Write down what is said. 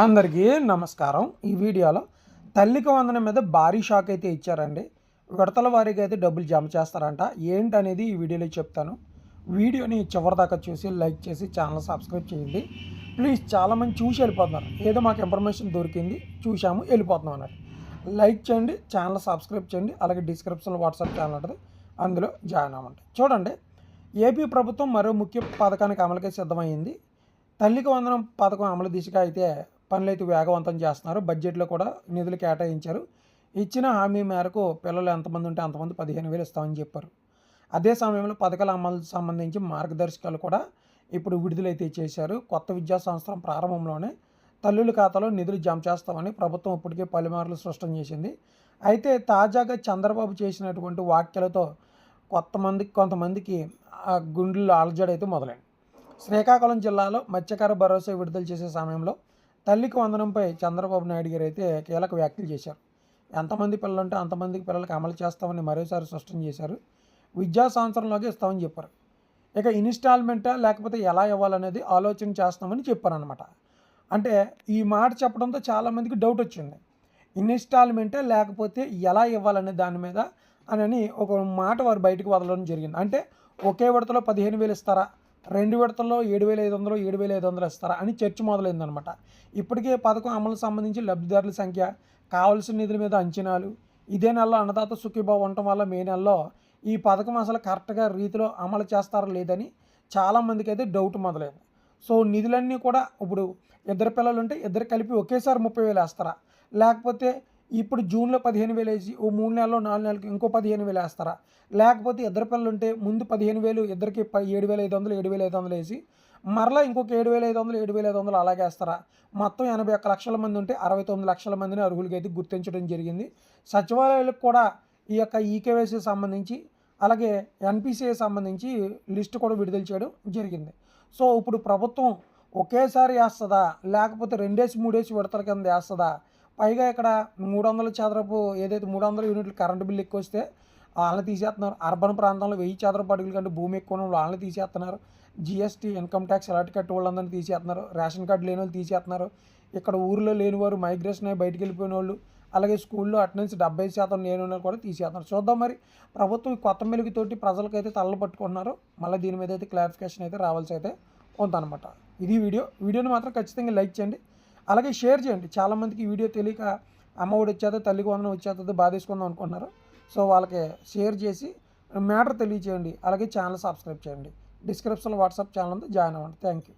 అందరికీ నమస్కారం. ఈ వీడియోలో తల్లికి వందనం మీద భారీ షాక్ అయితే ఇచ్చారండి. విడతల వారీగా అయితే డబ్బులు జమ చేస్తారంట. ఏంటనేది ఈ వీడియోలో చెప్తాను. వీడియోని చివరిదాకా చూసి లైక్ చేసి ఛానల్ సబ్స్క్రైబ్ చేయండి. ప్లీజ్ చాలామంది చూసి వెళ్ళిపోతున్నారు. ఏదో మాకు ఇన్ఫర్మేషన్ దొరికింది చూసాము వెళ్ళిపోతున్నాం అన్నట్టు. లైక్ చేయండి ఛానల్ సబ్స్క్రైబ్ చేయండి అలాగే డిస్క్రిప్షన్లో వాట్సాప్ ఛానల్ ఉంటుంది. అందులో జాయిన్ అవ్వండి. చూడండి ఏపీ ప్రభుత్వం మరో ముఖ్య పథకానికి అమలుకి సిద్ధమైంది. తల్లికి వందనం పథకం అమలు దిశగా అయితే పనులు అయితే వేగవంతం చేస్తున్నారు. బడ్జెట్లో కూడా నిధులు కేటాయించారు. ఇచ్చిన హామీ మేరకు పిల్లలు ఎంతమంది ఉంటే అంతమంది పదిహేను వేలు ఇస్తామని చెప్పారు. అదే సమయంలో పథకాల అమలు సంబంధించి మార్గదర్శకాలు కూడా ఇప్పుడు విడుదలైతే చేశారు. కొత్త విద్యా సంవత్సరం ప్రారంభంలోనే తల్లుల ఖాతాలో నిధులు జమ చేస్తామని ప్రభుత్వం ఇప్పటికే పలుమార్లు స్పష్టం చేసింది. అయితే తాజాగా చంద్రబాబు చేసినటువంటి వ్యాఖ్యలతో కొంతమంది కొంతమందికి ఆ గుండెల్లో అలజడైతే మొదలైంది. శ్రీకాకుళం జిల్లాలో మత్స్యకార భరోసా విడుదల చేసే సమయంలో తల్లికి వందనంపై చంద్రబాబు నాయుడు గారు అయితే కీలక వ్యాఖ్యలు చేశారు. ఎంతమంది పిల్లలు ఉంటే అంతమందికి పిల్లలకి అమలు చేస్తామని మరోసారి స్పష్టం చేశారు. విద్యా సంవత్సరంలోకి ఇస్తామని చెప్పారు. ఇక ఇన్స్టాల్మెంటా లేకపోతే ఎలా ఇవ్వాలనేది ఆలోచన చేస్తామని చెప్పారనమాట అంటే ఈ మాట చెప్పడంతో చాలామందికి డౌట్ వచ్చింది. ఇన్స్టాల్మెంటే లేకపోతే ఎలా ఇవ్వాలనే దాని మీద అని ఒక మాట వారు బయటకు వదలడం జరిగింది. అంటే ఒకే విడతలో పదిహేను వేలు ఇస్తారా? రెండు విడతల్లో ఏడు వేల ఐదు వందలు ఏడు వేల ఐదు వందలు ఇస్తారా అని చర్చ మొదలైందనమాట ఇప్పటికే పథకం అమలు సంబంధించి లబ్ధిదారుల సంఖ్య కావలసిన నిధుల మీద అంచనాలు ఇదే నెలలో అన్నదాత సుఖీభావ ఉండటం వల్ల మే నెలలో ఈ పథకం అసలు కరెక్ట్గా రీతిలో అమలు చేస్తారా లేదని చాలామందికి అయితే డౌట్ మొదలైంది. సో నిధులన్నీ కూడా ఇప్పుడు ఇద్దరు పిల్లలు ఉంటే ఇద్దరు కలిపి ఒకేసారి ముప్పై వేలు వేస్తారా? లేకపోతే ఇప్పుడు జూన్లో పదిహేను వేలు వేసి ఓ మూడు నెలలు నాలుగు నెలలకి ఇంకో పదిహేను వేలు వేస్తారా? లేకపోతే ఇద్దరు పిల్లలు ఉంటే ముందు పదిహేను వేలు ఇద్దరికి ఏడు వేల ఐదు వందలు ఏడు వేల ఐదు వందలు వేసి మరలా ఇంకొక ఏడు వేల ఐదు వందలు ఏడు వేల ఐదు వందలు అలాగే వేస్తారా? మొత్తం ఎనభై ఒక్క లక్షల మంది ఉంటే అరవై తొమ్మిది లక్షల మందిని అర్హులకి అయితే గుర్తించడం జరిగింది. సచివాలయాలకు కూడా ఈ యొక్క ఈకేవైసీ సంబంధించి అలాగే ఎన్పిసిఐ సంబంధించి లిస్టు కూడా విడుదల చేయడం జరిగింది. సో ఇప్పుడు ప్రభుత్వం ఒకేసారి వేస్తుందా? లేకపోతే రెండేసి మూడేసి విడతల కింద వేస్తుందా? పైగా ఇక్కడ మూడు వందల చదరపు ఏదైతే మూడు వందల యూనిట్లు కరెంటు బిల్లు ఎక్కువ వస్తే వాళ్ళని తీసేస్తున్నారు అర్బన్ ప్రాంతంలో వెయ్యి చదరపు అడుగుల కంటే భూమి ఎక్కువ ఉన్న వాళ్ళని తీసేస్తున్నారు జిఎస్టీ ఇన్కమ్ ట్యాక్స్ అలాంటి కట్టే వాళ్ళందరినీ తీసేస్తున్నారు రేషన్ కార్డు లేని వాళ్ళు తీసేస్తున్నారు ఇక్కడ ఊర్లో లేని వారు మైగ్రేషన్ అయ్యి బయటికి వెళ్ళిపోయిన వాళ్ళు అలాగే స్కూల్లో అటెండెన్స్ డెబ్బై శాతం లేని వాళ్ళు కూడా తీసేస్తున్నారు చూద్దాం మరి. ప్రభుత్వం కొత్త మెలుగుతోటి ప్రజలకైతే తలలు పట్టుకుంటున్నారు. మళ్ళీ దీని మీద అయితే క్లారిఫికేషన్ అయితే రావాల్సి అయితే ఉందన్నమాట. ఇది వీడియో. వీడియోని మాత్రం ఖచ్చితంగా లైక్ చేయండి. అలాగే షేర్ చేయండి. చాలామందికి వీడియో తెలియక అమ్మఒడి వచ్చేదో తల్లికి వందనం వచ్చేదో బాధేసుకుందాం అనుకుంటున్నారు. సో వాళ్ళకి షేర్ చేసి మ్యాటర్ తెలియచేయండి. అలాగే ఛానల్ సబ్స్క్రైబ్ చేయండి. డిస్క్రిప్షన్లో వాట్సాప్ ఛానల్ ఉంది జాయిన్ అవ్వండి. Thank you.